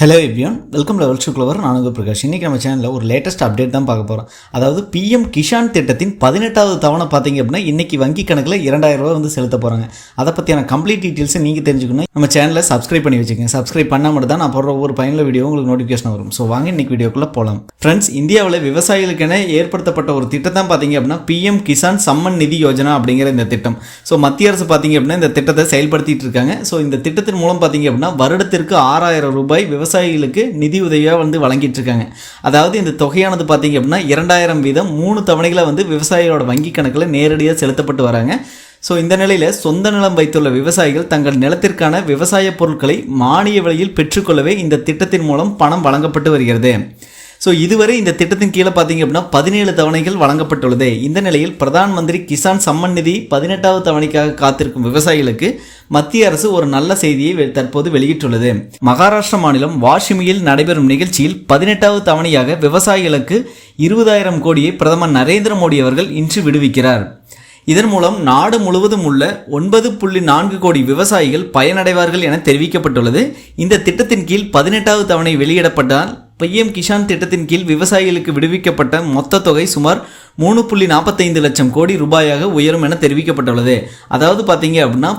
Hello everyone welcome level சுக்லவர் நானுங்க பிரகாஷ். இன்றைக்கி நம்ம சேனலில் ஒரு லேட்டஸ்ட் அப்டேட் தான் பார்க்க போகிறோம் அதாவது பிஎம் கிஷான் திட்டத்தின் பதினெட்டாவது தவணை பார்த்தீங்க அப்படின்னா இன்றைக்கி வங்கி கணக்கில் இரண்டாயிரம் ரூபாய் வந்து செலுத்த போகிறாங்க அதை பற்றியான கம்ப்ளீட் டீட்டெயில்ஸை நீங்கள் தெரிஞ்சுக்கணும். நம்ம சேனலை சப்ஸ்கிரைப் பண்ணி வச்சுக்கோங்க. சப்ஸ்கிரைப் பண்ணால் மட்டும் தான் நான் போடுற ஒவ்வொரு பயனில் வீடியோ உங்களுக்கு நோட்டிஃபிகேஷன் வரும். ஸோ வாங்க இன்றைக்கி வீடியோக்குள்ளே போகலாம் ஃப்ரெண்ட்ஸ் இந்தியாவில் விவசாயிகளுக்கென ஏற்படுத்தப்பட்ட ஒரு திட்டம் தான் பார்த்தீங்க அப்படின்னா பிஎம் கிசான் சம்மன் நிதி யோஜனா அப்படிங்கிற இந்த திட்டம். ஸோ மத்திய அரசு பார்த்தீங்க அப்படின்னா இந்த திட்டத்தை செயல்படுத்திட்டு இருக்காங்க. ஸோ இந்த திட்டத்தின் மூலம் பார்த்தீங்க அப்படின்னா வருடத்திற்கு ஆறாயிரம் ரூபாய் விவசாய விவசாயிகளுக்கு நிதி உதவியாக வந்து வழங்கிட்டு இருக்காங்க அதாவது இந்த தொகையானது பார்த்தீங்க அப்படின்னா இரண்டாயிரம் வீதம் மூணு தவணைகளை வந்து விவசாயிகளோட வங்கி கணக்கில் நேரடியாக செலுத்தப்பட்டு வராங்க. ஸோ இந்த நிலையில் சொந்த நிலம் வைத்துள்ள விவசாயிகள் தங்கள் நிலத்திற்கான விவசாய பொருட்களை மானிய விலையில் பெற்றுக்கொள்ளவே இந்த திட்டத்தின் மூலம் பணம் வழங்கப்பட்டு வருகிறது. ஸோ இதுவரை இந்த திட்டத்தின் கீழே பார்த்தீங்க அப்படின்னா பதினேழு தவணைகள் வழங்கப்பட்டுள்ளது. இந்த நிலையில் பிரதான் மந்திரி கிசான் சம்மன் நிதி பதினெட்டாவது தவணைக்காக காத்திருக்கும் விவசாயிகளுக்கு மத்திய அரசு ஒரு நல்ல செய்தியை வெ- தற்போது வெளியிட்டுள்ளது. மகாராஷ்டிரா மாநிலம் வாஷிமியில் நடைபெறும் நிகழ்ச்சியில் பதினெட்டாவது தவணையாக விவசாயிகளுக்கு இருபதாயிரம் கோடியை பிரதமர் நரேந்திர மோடி அவர்கள் இன்று விடுவிக்கிறார். இதன் மூலம் நாடு முழுவதும் உள்ள ஒன்பது புள்ளி நான்கு கோடி விவசாயிகள் பயனடைவார்கள் என தெரிவிக்கப்பட்டுள்ளது. இந்த திட்டத்தின் கீழ் பதினெட்டாவது தவணை வெளியிடப்பட்டால் பிஎம் கிஷான் திட்டத்தின் கீழ் விவசாயிகளுக்கு விடுவிக்கப்பட்ட மொத்த தொகை சுமார் மூணு புள்ளி நாற்பத்தைந்து லட்சம் கோடி ரூபாயாக உயரும் என தெரிவிக்கப்பட்டுள்ளது. அதாவது பார்த்தீங்க அப்படின்னா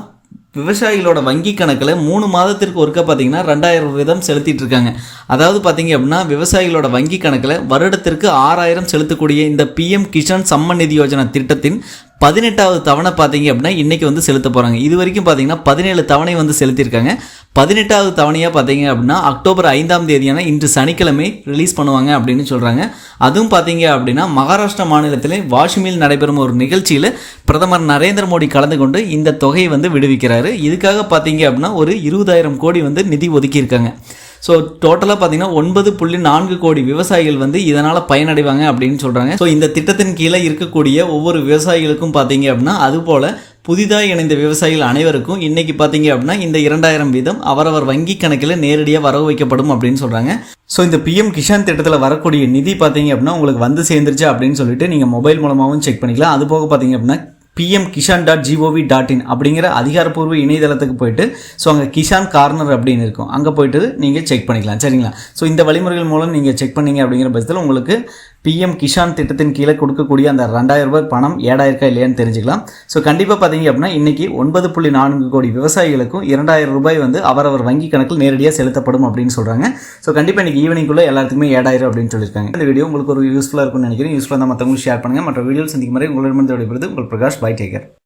விவசாயிகளோட வங்கி கணக்கில் மூணு மாதத்திற்கு ஒருக்க பார்த்தீங்கன்னா ரெண்டாயிரம் வீதம் செலுத்திட்டு இருக்காங்க. அதாவது பார்த்தீங்க அப்படின்னா விவசாயிகளோட வங்கி கணக்கில் வருடத்திற்கு ஆறாயிரம் செலுத்தக்கூடிய இந்த பிஎம் கிஷான் சம்மன் நிதி யோஜனா திட்டத்தின் பதினெட்டாவது தவணை பார்த்தீங்க அப்படின்னா இன்றைக்கி வந்து செலுத்த போகிறாங்க இது வரைக்கும் பார்த்தீங்கன்னா பதினேழு தவணை வந்து செலுத்தியிருக்காங்க. பதினெட்டாவது தவணையாக பார்த்தீங்க அப்படின்னா அக்டோபர் ஐந்தாம் தேதியான இன்று சனிக்கிழமை ரிலீஸ் பண்ணுவாங்க அப்படின்னு சொல்கிறாங்க அதுவும் பார்த்தீங்க அப்படின்னா மகாராஷ்டிரா மாநிலத்தில் வாஷிமில் நடைபெறும் ஒரு நிகழ்ச்சியில் பிரதமர் நரேந்திர மோடி கலந்து கொண்டு இந்த தொகையை வந்து விடுவிக்கிறாரு. இதுக்காக பார்த்தீங்க அப்படின்னா ஒரு இருபதாயிரம் கோடி வந்து நிதி ஒதுக்கியிருக்காங்க. ஸோ டோட்டலாக பார்த்தீங்கன்னா ஒன்பது புள்ளி நான்கு கோடி விவசாயிகள் வந்து இதனால் பயனடைவாங்க அப்படின்னு சொல்கிறாங்க ஸோ இந்த திட்டத்தின் கீழே இருக்கக்கூடிய ஒவ்வொரு விவசாயிகளுக்கும் பார்த்தீங்க அப்படின்னா அதுபோல் புதிதாக இணைந்த விவசாயிகள் அனைவருக்கும் இன்னைக்கு பார்த்தீங்க அப்படின்னா இந்த இரண்டாயிரம் வீதம் அவரவர் வங்கி கணக்கில் நேரடியாக வரவு வைக்கப்படும் அப்படின்னு சொல்கிறாங்க ஸோ இந்த பிஎம் கிஷான் திட்டத்தில் வரக்கூடிய நிதி பார்த்தீங்க அப்படின்னா உங்களுக்கு வந்து சேர்ந்துருச்சு அப்படின்னு சொல்லிட்டு நீங்கள் மொபைல் மூலமாகவும் செக் பண்ணிக்கலாம். அது போக பார்த்தீங்க அப்படின்னா PM Kisan dot G O V dot in அப்படிங்கிற அதிகாரப்பூர்வ இணையதளத்துக்கு போயிட்டு ஸோ அங்கே கிஷான் கார்னர் அப்படின்னு இருக்கும். அங்கே போயிட்டு நீங்கள் செக் பண்ணிக்கலாம் சரிங்களா? ஸோ இந்த வழிமுறைகள் மூலம் நீங்கள் செக் பண்ணீங்க அப்படிங்கிற பட்சத்தில் உங்களுக்கு பிஎம் கிஷான் திட்டத்தின் கீழே கொடுக்கக்கூடிய அந்த ரெண்டாயிரம் ரூபாய் பணம் ஏடாயிருக்கா இல்லையான்னு தெரிஞ்சுக்கலாம். ஸோ கண்டிப்பாக பார்த்தீங்க அப்படின்னா இன்றைக்கி ஒன்பது புள்ளி நான்கு கோடி விவசாயிகளுக்கும் இரண்டாயிரம் ரூபாய் வந்து அவரவர் வங்கி கணக்கில் நேரடியாக செலுத்தப்படும் அப்படின்னு சொல்கிறாங்க ஸோ கண்டிப்பாக இன்றைக்கி ஈவினிங்குள்ளே எல்லாத்துக்குமே ஏடாயிரம் அப்படின்னு சொல்லியிருக்காங்க. இந்த வீடியோ உங்களுக்கு ஒரு யூஸ்ஃபுல்லாக இருக்கும்னு நினைக்கிறேன். யூஸ்ஃபுல்லாக தான் மற்றவங்களுக்கு ஷேர் பண்ணுங்கள் மற்ற வீடியோ சந்திக்கும் மாதிரி உங்களிடமிருந்து விடைபெறுது உங்கள் பிரகாஷ் பை டேக்கர்